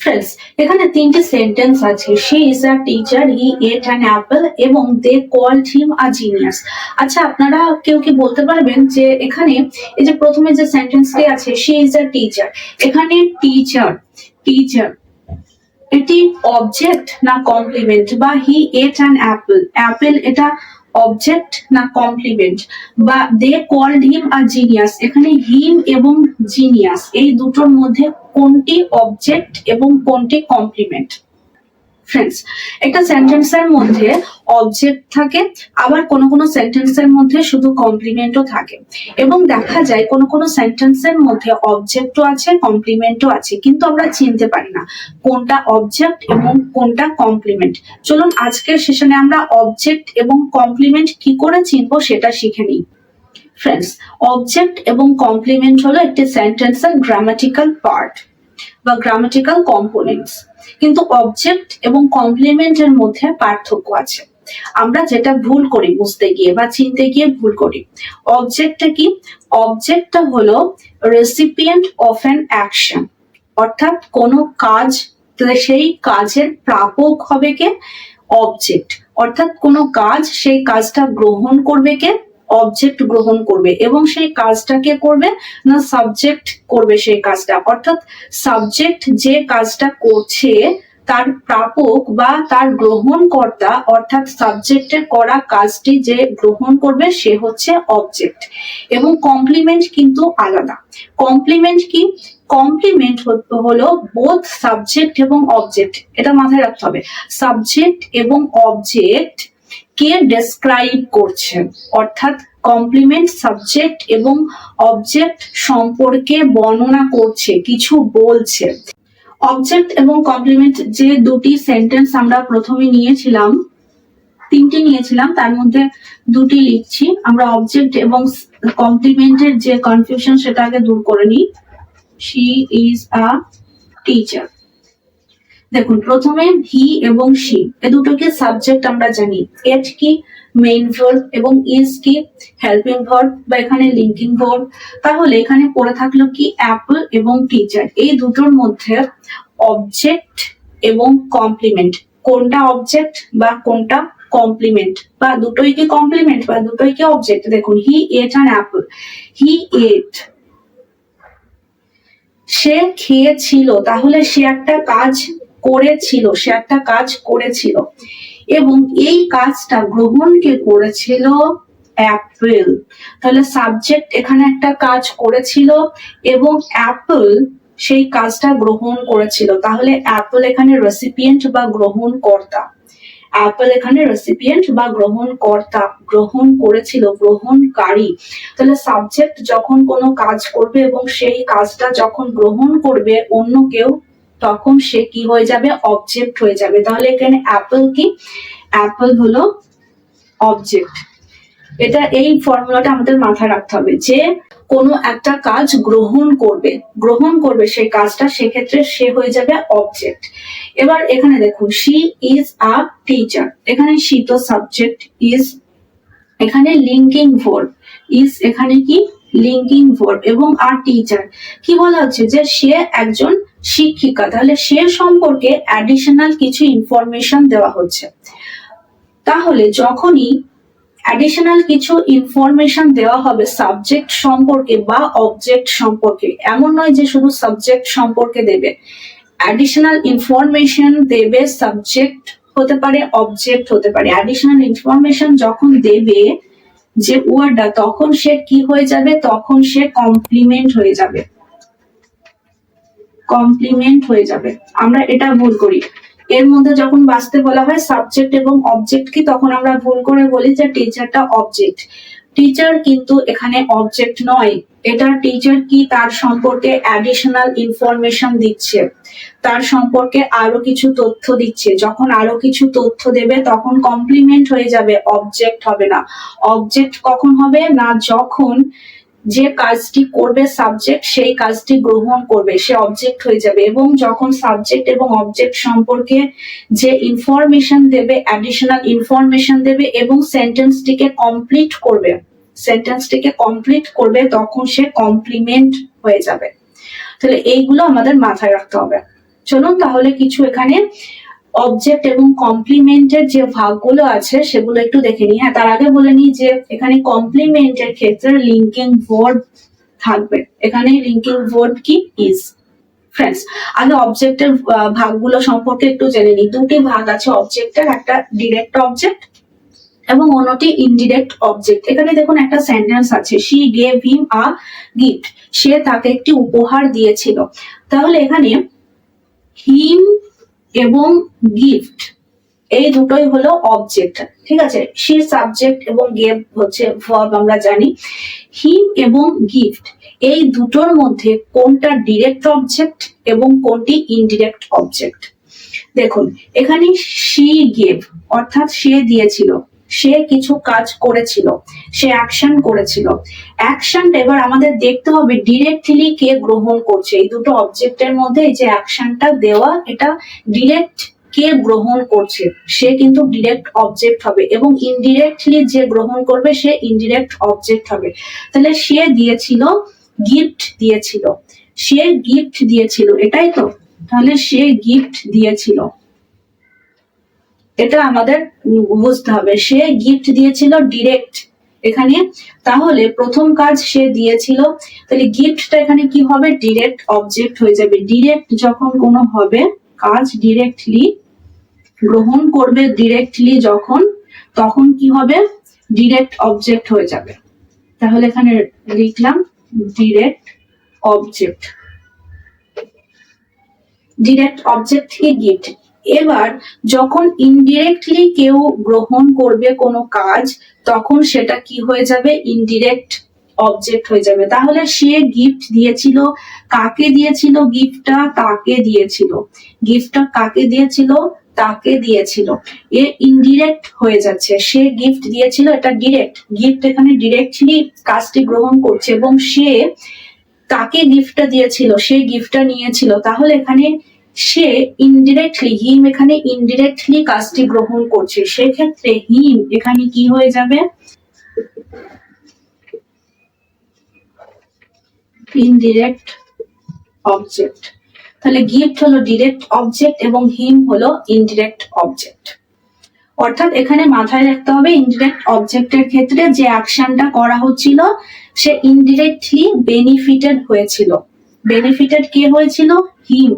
Friends এখানে তিনটে sentence আছে। She is a teacher he ate an apple এবং they called him a genius আচ্ছা আপনারা কেউ কি বলতে পারবেন যে এখানে এই যে প্রথমে যে সেন্টেন্সটি আছে শি ইজ আ টিচার এখানে টিচার টিচার এটি অবজেক্ট না কমপ্লিমেন্ট বা he ate an apple apple এটা অবজেক্ট না কমপ্লিমেন্ট বা they called him a genius এখানে হিম এবং জিনিয়াস এই দুটোর মধ্যে কোনটি অবজেক্ট এবং কোনটি কমপ্লিমেন্ট ফ্রেন্ডস একটা সেন্টেন্সের মধ্যে অবজেক্ট থাকে, আবার কোনো কোনো সেন্টেন্সের মধ্যে শুধু কমপ্লিমেন্টও থাকে। এবং দেখা যায় কোনো কোনো সেন্টেন্সের মধ্যে অবজেক্টও আছে কমপ্লিমেন্টও আছে, কিন্তু আমরা চিনতে পারি না কোনটা অবজেক্ট এবং কোনটা কমপ্লিমেন্ট চলুন আজকের সেশনে আমরা অবজেক্ট এবং কমপ্লিমেন্ট কি করে চিনবো সেটা শিখে নিই। ফ্রেন্ডস অবজেক্ট এবং কমপ্লিমেন্ট হলো একটি সেন্টেন্সের গ্রামাটিক্যাল পার্ট বা গ্রামাটিক্যাল কম্পোনেন্টস কিন্তু অবজেক্ট এবং কমপ্লিমেন্টের মধ্যে পার্থক্য আছে। আমরা যেটা ভুল করি বুঝতে গিয়ে বা চিনতে গিয়ে ভুল করি। অবজেক্টটা কি? অবজেক্টটা হলো রেসিপিয়েন্ট অফ অ্যান অ্যাকশন অর্থাৎ কোনো কাজ, সেই কাজের প্রাপক হবে কে? অবজেক্ট অর্থাৎ কোনো কাজ, সেই কাজটা গ্রহণ করবে কে? অবজেক্ট গ্রহণ করবে এবং সেই কাজটাকে করবে না সাবজেক্ট করবে সেই কাজটা। অর্থাৎ সাবজেক্ট যে কাজটা করছে, তার প্রাপক বা তার গ্রহণকর্তা, অর্থাৎ সাবজেক্টের করা কাজটি যে গ্রহণ করবে, সে হচ্ছে অবজেক্ট এবং কমপ্লিমেন্ট কিন্তু আলাদা। কমপ্লিমেন্ট কি? কমপ্লিমেন্ট হলো বোধ সাবজেক্ট এবং অবজেক্ট এটা মাথায় রাখতে হবে। সাবজেক্ট এবং অবজেক্ট কে ডেসক্রাইব করছে? অর্থাৎ কমপ্লিমেন্ট সাবজেক্ট এবং অবজেক্ট সম্পর্কে বর্ণনা করছে, কিছু বলছে। অবজেক্ট এবং কমপ্লিমেন্ট যে দুটি সেন্টেন্স আমরা প্রথমে নিয়েছিলাম, তিনটি নিয়েছিলাম, তার মধ্যে দুটি লিখছি। আমরা অবজেক্ট এবং কমপ্লিমেন্টের যে কনফিউশন সেটা আগে দূর করে নিই। শি ইজ আ টিচার দেখুন, প্রথমে হি এবং শি এ দুটোকে সাবজেক্ট আমরা জানি। এট কি? মেইন ভার্ব এবং ইজ কি? হেল্পিং ভার্ব বা এখানে লিঙ্কিং ভার্ব তাহলে এখানে পড়ে থাকল কি? অ্যাপল এবং টিচার এই দুটোর মধ্যে অবজেক্ট এবং কমপ্লিমেন্ট কোনটা অবজেক্ট বা কোনটা কমপ্লিমেন্ট বা দুটোই কি কমপ্লিমেন্ট বা দুটোই কি অবজেক্ট দেখুন হি এট অ্যান অ্যাপল হি এট সে খেয়েছিল। তাহলে সে একটা কাজ করেছিল, সে একটা কাজ করেছিল। এবং এই কাজটা গ্রহণ কে করেছিল অ্যাপেল তাহলে সাবজেক্ট এখানে একটা কাজ করেছিল এবং অ্যাপেল সেই কাজটা গ্রহণ করেছিল। তাহলে অ্যাপেল এখানে রেসিপিয়েন্ট বা গ্রহণ কর্তা অ্যাপেল এখানে রেসিপিয়েন্ট বা গ্রহণ কর্তা গ্রহণ করেছিল, গ্রহণকারী। তাহলে সাবজেক্ট যখন কোনো কাজ করবে এবং সেই কাজটা যখন গ্রহণ করবে অন্য কেউ তখন সে কি হয়ে যাবে? অবজেক্ট হয়ে যাবে। তাহলে এখানে অ্যাপল কি? অ্যাপল হলো অবজেক্ট এটা এই ফর্মুলাটা আমাদের মাথায় রাখতে হবে যে কোনো একটা কাজ গ্রহণ করবে। গ্রহণ করবে সেই কাজটা, সেক্ষেত্রে সে হয়ে যাবে অবজেক্ট এবার এখানে দেখুন শি ইজ আ টিচার এখানে শি তো সাবজেক্ট ইজ এখানে লিঙ্কিং ভোর ইজ এখানে কি? লিঙ্কিং ভোর এবং আর টিচার কি বলা হচ্ছে? যে সে একজন শিক্ষিকা, তাহলে সে সম্পর্কে অ্যাডিশনাল কিছু ইনফরমেশন দেওয়া হচ্ছে। তাহলে যখনই অ্যাডিশনাল কিছু ইনফরমেশন দেওয়া হবে সাবজেক্ট সম্পর্কে বা অবজেক্ট সম্পর্কে, এমন নয় যে শুধু সাবজেক্ট সম্পর্কে দেবে। অ্যাডিশনাল ইনফরমেশন দেবে সাবজেক্ট হতে পারে অবজেক্ট হতে পারে। অ্যাডিশনাল ইনফরমেশন যখন দেবে যে ওয়ার্ডটা তখন সে কি হয়ে যাবে? তখন সে কমপ্লিমেন্ট হয়ে যাবে। কমপ্লিমেন্ট হয়ে যাবে। আমরা এটা ভুল করি। এর মধ্যে যখন বাঁচতে বলা হয় সাবজেক্ট এবং অবজেক্ট কি, তখন আমরা ভুল করে বলি যে টিচারটা অবজেক্ট টিচার কিন্তু এখানে অবজেক্ট নয়। এটা টিচার কি তার সম্পর্কে অ্যাডিশনাল ইনফরমেশন দিচ্ছে। তার সম্পর্কে আরও কিছু তথ্য দিচ্ছে। যখন আরও কিছু তথ্য দেবে, তখন কমপ্লিমেন্ট হয়ে যাবে। অবজেক্ট হবে না। অবজেক্ট কখন হবে? না যখন যে কাজটি করবে সাবজেক্ট সেই কাজটি গ্রহণ করবে, সে অবজেক্ট হয়ে যাবে এবং যখন সাবজেক্ট এবং অবজেক্ট সম্পর্কে যে ইনফরমেশন দেবে অ্যাডিশনাল ইনফরমেশন দেবে এবং সেন্টেন্সটিকে কমপ্লিট করবে সেন্টেন্সটিকে কমপ্লিট করবে, তখন সে কমপ্লিমেন্ট হয়ে যাবে। তাহলে এইগুলো আমাদের মাথায় রাখতে হবে। চলুন তাহলে কিছু এখানে অবজেক্ট এবং কমপ্লিমেন্টের যে ভাগগুলো আছে, সেগুলো একটু দেখে নিই। হ্যাঁ তার আগে বলে নিই যে, এখানে কমপ্লিমেন্টের ক্ষেত্রে লিঙ্কিং ভার্ব থাকবে। এখানে লিঙ্কিং ভার্ব কি? ইজ ফ্রেন্ডস আগে অবজেক্টের ভাগগুলো সম্পর্কে একটু জেনে নিই। দুটি ভাগ আছে অবজেক্টের একটা ডিরেক্ট অবজেক্ট এবং অন্যটি ইনডিরেক্ট অবজেক্ট এখানে দেখুন একটা সেন্টেন্স আছে she gave him a gift সে তাকে একটি উপহার দিয়েছিল। তাহলে এখানে হিম এবং গিফট এই দুটোই হলো অবজেক্ট ঠিক আছে? সি সাবজেক্ট এবং গেভ হচ্ছে ভার্ব আমরা জানি। হিম এবং গিফট এই দুটোর মধ্যে কোনটা ডিরেক্ট অবজেক্ট এবং কোনটি ইনডিরেক্ট অবজেক্ট দেখুন, এখানে সি গেভ অর্থাৎ সে দিয়েছিল। সে কিছু কাজ করেছিল, সে অ্যাকশন করেছিল। অ্যাকশনটা এবার আমাদের দেখতে হবে ডিরেক্টলি কে গ্রহণ করছে। এই দুটো অবজেক্টের মধ্যে যে অ্যাকশনটা দেওয়া, এটা ডিরেক্ট কে গ্রহণ করছে, সে কিন্তু ডিরেক্ট অবজেক্ট হবে এবং ইনডিরেক্টলি যে গ্রহণ করবে, সে ইনডিরেক্ট অবজেক্ট হবে। তাহলে সে দিয়েছিল গিফট দিয়েছিল। সে গিফট দিয়েছিল, এটাই তো? তাহলে সে গিফট দিয়েছিল। এটা আমাদের বুঝতে হবে। সে গিফট দিয়েছিল ডিরেক্ট এখানে। তাহলে প্রথম কাজ সে দিয়েছিল। তাহলে গিফটটা এখানে কি হবে? ডিরেক্ট অবজেক্ট হয়ে যাবে। ডিরেক্ট যখন কোনো হবে, কাজ ডিরেক্টলি গ্রহণ করবে ডিরেক্টলি যখন, তখন কি হবে? ডিরেক্ট অবজেক্ট হয়ে যাবে। তাহলে এখানে লিখলাম ডিরেক্ট অবজেক্ট ডিরেক্ট অবজেক্ট থেকে গিফট এবার যখন ইনডিরেক্টলি কেউ গ্রহণ করবে কোনো কাজ, তখন সেটা কি হয়ে যাবে? ইনডিরেক্ট অবজেক্ট হয়ে যাবে। তাহলে সে গিফট দিয়েছিল, কাকে দিয়েছিল গিফটটা তাকে দিয়েছিল। গিফটটা কাকে দিয়েছিল? তাকে দিয়েছিল। এ ইনডিরেক্ট হয়ে যাচ্ছে। সে গিফট দিয়েছিল, এটা ডিরেক্ট গিফট এখানে ডিরেক্টলি কাজটি গ্রহণ করছে এবং সে তাকে গিফটটা দিয়েছিল, সে গিফটটা নিয়েছিল। তাহলে এখানে সে ইনডিরেক্টলি হিম এখানে ইনডিরেক্টলি কাজটি গ্রহণ করছে। সেক্ষেত্রে হিম এখানে কি হয়ে যাবে? ইনডিরেক্ট অবজেক্ট তাহলে গিফট হলো ডিরেক্ট অবজেক্ট এবং হিম হলো ইনডিরেক্ট অবজেক্ট অর্থাৎ এখানে মাথায় রাখতে হবে ইনডিরেক্ট অবজেক্টের ক্ষেত্রে যে অ্যাকশনটা করা হচ্ছিল, সে ইনডিরেক্টলি বেনিফিটেড হয়েছিল। বেনিফিটেড কে হয়েছিল? হিম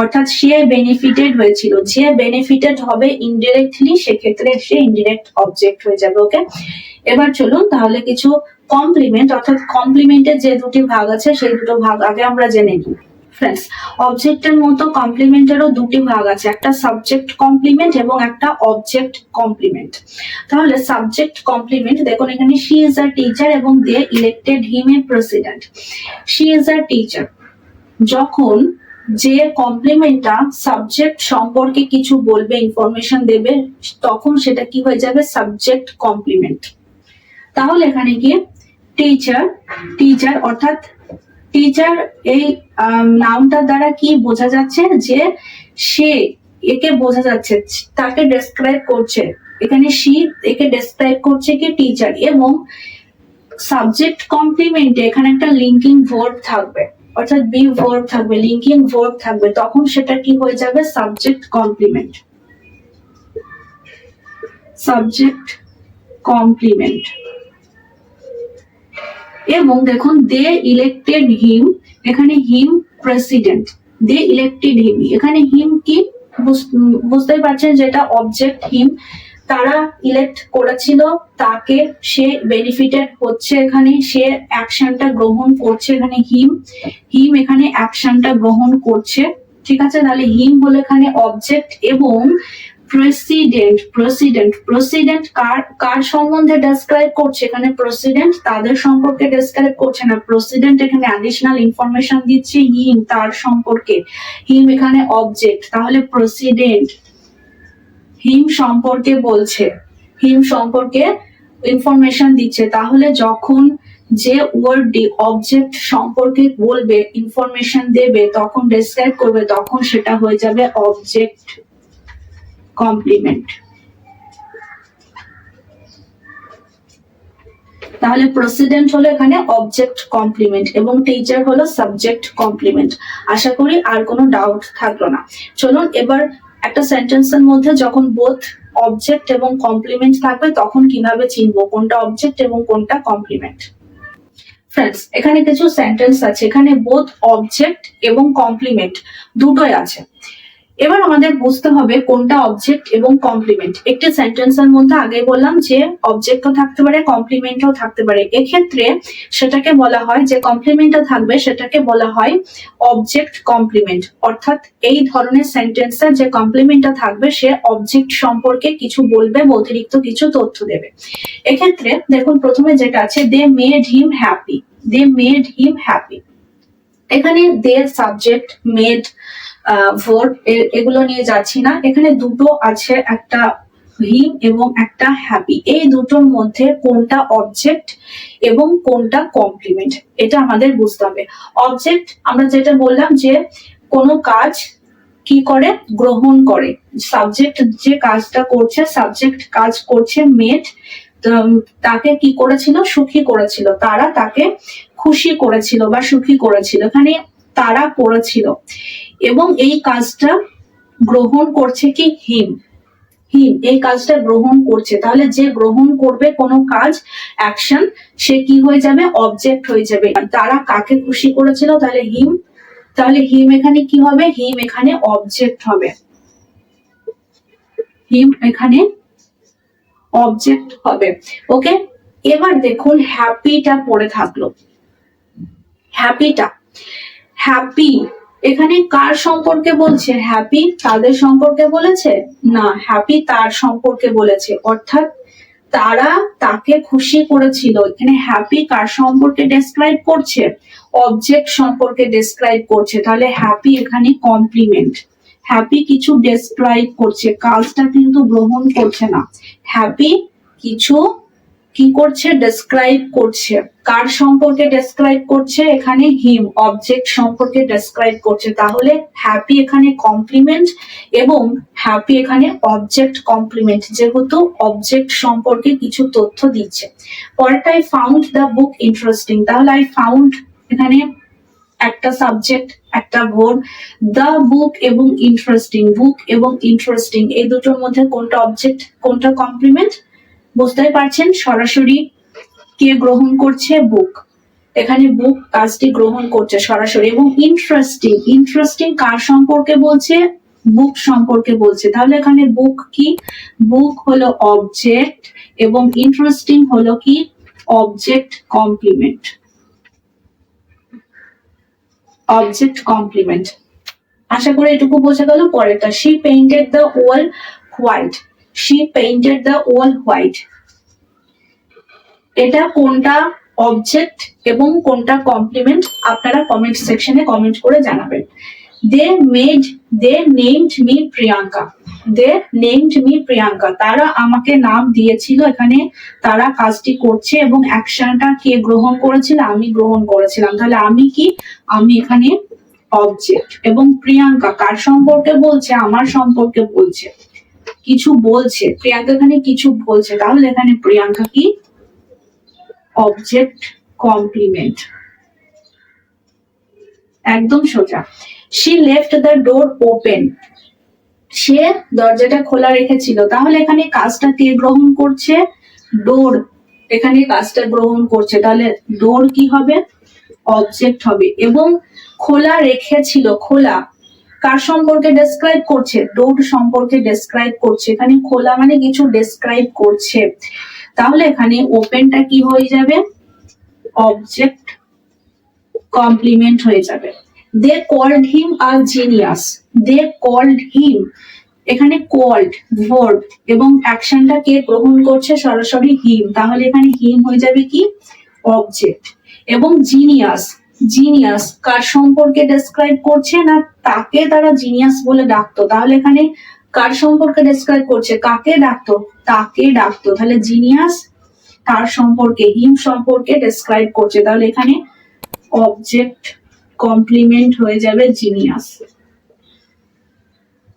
অর্থাৎ সে বেনিফিটেড হয়েছিল। যে বেনিফিটেড হবে ইনডিরেক্টলি সেক্ষেত্রে সে ইনডিরেক্ট অবজেক্ট হয়ে যাবে ওকে এবার চলুন তাহলে কিছু কমপ্লিমেন্ট অর্থাৎ কমপ্লিমেন্টের যে দুটি ভাগ আছে, সেই দুটো ভাগ আগে আমরা জেনে নিই। ফ্রেন্ডস অবজেক্টের মতো কমপ্লিমেন্টেরও দুটি ভাগ আছে, একটা সাবজেক্ট কমপ্লিমেন্ট এবং একটা অবজেক্ট কমপ্লিমেন্ট তাহলে সাবজেক্ট কমপ্লিমেন্ট দেখুন এখানে শি ইজ আ টিচার এবং they elected him a president she is a teacher যখন যে কমপ্লিমেন্টটা সাবজেক্ট সম্পর্কে কিছু বলবে ইনফরমেশন দেবে, তখন সেটা কি হয়ে যাবে? সাবজেক্ট কমপ্লিমেন্ট তাহলে এখানে কি টিচার টিচার অর্থাৎ টিচার এই নাউনটার দ্বারা কি বোঝা যাচ্ছে যে সে, একে বোঝা যাচ্ছে, তাকে ডেসক্রাইব করছে। এখানে সি একে ডেসক্রাইব করছে কি টিচার এবং সাবজেক্ট কমপ্লিমেন্টে এখানে একটা লিঙ্কিং ভার্ব থাকবে। অর্থাৎ বি ভার্ব থাকবে লিঙ্কিং ভার্ব থাকবে, তখন সেটা কি হয়ে যাবে? সাবজেক্ট কমপ্লিমেন্ট সাবজেক্ট কমপ্লিমেন্ট এবং দেখুন দে ইলেক্টেড হিম এখানে হিম প্রেসিডেন্ট দে ইলেক্টেড হিম এখানে হিম কি? বুঝতেই পারছেন যেটা অবজেক্ট হিম তারা ইলেক্ট করেছিল, তাকে সে বেনিফিটেড হচ্ছে এখানে, সে অ্যাকশনটা গ্রহণ করছে এখানে হিম হিম এখানে অ্যাকশনটা গ্রহণ করছে, ঠিক আছে? তাহলে হিম হলো এখানে অবজেক্ট এবং প্রেসিডেন্ট প্রেসিডেন্ট প্রেসিডেন্ট কার কার সম্বন্ধে ডেসক্রাইব করছে? এখানে প্রেসিডেন্ট তাদের সম্পর্কে ডেসক্রাইব করছে না। প্রেসিডেন্ট এখানে অ্যাডিশনাল ইনফরমেশন দিচ্ছে হিম তার সম্পর্কে। হিম এখানে অবজেক্ট তাহলে প্রেসিডেন্ট হিম সম্পর্কে বলছে, হিম সম্পর্কে ইনফরমেশন দিচ্ছে। তাহলে যখন যে ওয়ার্ডটি অবজেক্ট সম্পর্কে বলবে ইনফরমেশন দেবে, তখন ডেসক্রাইব করবে, তখন সেটা হয়ে যাবে অবজেক্ট কমপ্লিমেন্ট তাহলে প্রেসিডেন্ট হলো এখানে অবজেক্ট কমপ্লিমেন্ট এবং টিচার হলো সাবজেক্ট কমপ্লিমেন্ট আশা করি আর কোনো ডাউট থাকল না। চলুন এবার একটা সেন্টেন্সের মধ্যে যখন বোথ অবজেক্ট এবং কমপ্লিমেন্ট থাকবে, তখন কীভাবে চিনবো? কোনটা অবজেক্ট এবং কোনটা কমপ্লিমেন্ট ফ্রেন্ডস এখানে কিছু সেন্টেন্স আছে। এখানে বোথ অবজেক্ট এবং কমপ্লিমেন্ট দুটোই আছে। এবার আমাদের বুঝতে হবে কোনটা অবজেক্ট এবং কমপ্লিমেন্ট একটি সেন্টেন্সের মধ্যে আগে বললাম যে অবজেক্টও থাকতে পারে কমপ্লিমেন্টও থাকতে পারে। এক্ষেত্রে সেটাকে বলা হয়, যে কমপ্লিমেন্টটা থাকবে সেটাকে বলা হয় অবজেক্ট কমপ্লিমেন্ট অর্থাৎ এই ধরনের সেন্টেন্সে যে কমপ্লিমেন্টটা থাকবে, সে অবজেক্ট সম্পর্কে কিছু বলবে অতিরিক্ত কিছু তথ্য দেবে। এক্ষেত্রে দেখুন, প্রথমে যেটা আছে they made him happy they made him happy এখানে দে সাবজেক্ট মেড ভোট এগুলো নিয়ে যাচ্ছি না। এখানে দুটো আছে, একটা হিম এবং একটা হ্যাপি। এই দুটোর মধ্যে কোনটা অবজেক্ট এবং কোনটা কমপ্লিমেন্ট এটা আমাদের বুঝতে হবে। অবজেক্ট আমরা যেটা বললাম যে কোনো কাজ কি করে? গ্রহণ করে। সাবজেক্ট যে কাজটা করছে সাবজেক্ট কাজ করছে মেট তাকে কি করেছিল? সুখী করেছিল। তারা তাকে খুশি করেছিল বা সুখী করেছিল। এখানে তারা করেছিল এবং এই কাজটা গ্রহণ করছে কি হিম। হিম, এই কাজটা গ্রহণ করছে। তাহলে যে গ্রহণ করবে কোনো কাজ অ্যাকশন সে কি হয়ে যাবে? অবজেক্ট হয়ে যাবে। তারা কাকে খুশি করেছিল? তাহলে হিম। তাহলে হিম এখানে কি হবে? হিম এখানে অবজেক্ট হবে। হিম এখানে অবজেক্ট হবে। ওকে? এবার দেখুন হ্যাপিটা পড়ে থাকল। হ্যাপিটা হ্যাপি এখানে কার সম্পর্কে বলছে? হ্যাপি তাদের সম্পর্কে বলেছে? না, হ্যাপি তার সম্পর্কে বলেছে। অর্থাৎ তারা তাকে খুশি করেছিল। এখানে হ্যাপি কার সম্পর্কে ডেসক্রাইব করছে? অবজেক্ট সম্পর্কে ডেসক্রাইব করছে। তাহলে হ্যাপি এখানে কমপ্লিমেন্ট হ্যাপি কিছু ডেসক্রাইব করছে। কাজটা কিন্তু গ্রহণ করছে না। হ্যাপি কিছু কি করছে? ডেসক্রাইব করছে। কার সম্পর্কে ডেসক্রাইব করছে? এখানে হিম অবজেক্ট সম্পর্কে ডেসক্রাইব করছে। তাহলে হ্যাপি এখানে কমপ্লিমেন্ট এবং হ্যাপি এখানে অবজেক্ট কমপ্লিমেন্ট যেহেতু অবজেক্ট সম্পর্কে কিছু তথ্য দিচ্ছে। পরেরটা I found the book interesting তাহলে আই ফাউন্ড এখানে একটা সাবজেক্ট একটা বোর্ড দ্য বুক এবং ইন্টারেস্টিং বুক এবং ইন্টারেস্টিং এই দুটোর মধ্যে কোনটা অবজেক্ট কোনটা কমপ্লিমেন্ট বুঝতেই পারছেন, সরাসরি কে গ্রহণ করছে বুক এখানে বুক কাজটি গ্রহণ করছে সরাসরি এবং ইন্টারেস্টিং ইন্টারেস্টিং কার সম্পর্কে বলছে? বুক সম্পর্কে বলছে। তাহলে এখানে বুক কি? বুক হলো অবজেক্ট এবং ইন্টারেস্টিং হলো কি? অবজেক্ট কমপ্লিমেন্ট অবজেক্ট কমপ্লিমেন্ট আশা করি এটুকু বোঝা গেল। পরেরটা she painted the wall white she painted the wall white এটা কোনটা অবজেক্ট এবং কোনটা কমপ্লিমেন্ট আপনারা কমেন্ট সেকশনে কমেন্ট করে জানাবেন। They made they named me Priyanka they named me Priyanka তারা আমাকে নাম দিয়েছিল এখানে। তারা কাজটি করছে এবং অ্যাকশনটা কে গ্রহণ করেছিল? আমি গ্রহণ করেছিলাম। তাহলে আমি কি? আমি এখানে অবজেক্ট এবং প্রিয়াঙ্কা কার সম্পর্কে বলছে? আমার সম্পর্কে বলছে। কিছু বলছে, প্রিয়াঙ্কা এখানে কিছু বলছে। তাহলে এখানে প্রিয়াঙ্কা কি? অবজেক্ট কমপ্লিমেন্ট একদম সোজা। She left the door open সে দরজাটা খোলা রেখেছিল। তাহলে এখানে কাজটা কে গ্রহণ করছে? ডোর এখানে কাজটা গ্রহণ করছে। তাহলে ডোর কি হবে? অবজেক্ট হবে। এবং খোলা রেখেছিল, খোলা। কার সম্পর্কে ডেসক্রাইব করছে? ডোর সম্পর্কে ডেসক্রাইব করছে। এখানে খোলা মানে কিছু ডেসক্রাইব করছে। তাহলে এখানে ওপেনটা কি হয়ে যাবে? অবজেক্ট কমপ্লিমেন্ট হয়ে যাবে। They called him are genius they called him এখানে কল্ড ভোর্ড এবং অ্যাকশনটা কে গ্রহণ করছে? সরাসরি হিম তাহলে এখানে হিম হয়ে যাবে কি? অবজেক্ট এবং জিনিয়াস জিনিয়াস, কার সম্পর্কে ডেসক্রাইব করছে না তাকে তারা জিনিয়াস বলে ডাকতো? তাহলে এখানে কার সম্পর্কে ডেসক্রাইব করছে? কাকে ডাকতো? তাকে ডাকতো। তাহলে জিনিয়াস তার সম্পর্কে হিম সম্পর্কে ডেসক্রাইব করছে। তাহলে এখানে অবজেক্ট কমপ্লিমেন্ট হয়ে যাবে জিনিয়াস।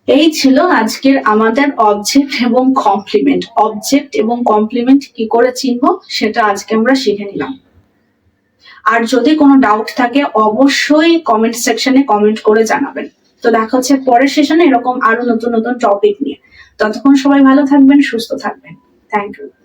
এই ছিল আজকের আমাদের অবজেক্ট এবং কমপ্লিমেন্ট অবজেক্ট এবং কমপ্লিমেন্ট কি করে চিনব? সেটা আজকে আমরা শিখে নিলাম। আর যদি কোনো ডাউট থাকে, অবশ্যই কমেন্ট সেকশনে কমেন্ট করে জানাবেন। তো দেখা হচ্ছে পরের সেশনে এরকম আরও নতুন নতুন টপিক নিয়ে। ততক্ষণ সবাই ভালো থাকবেন, সুস্থ থাকবেন। Thank you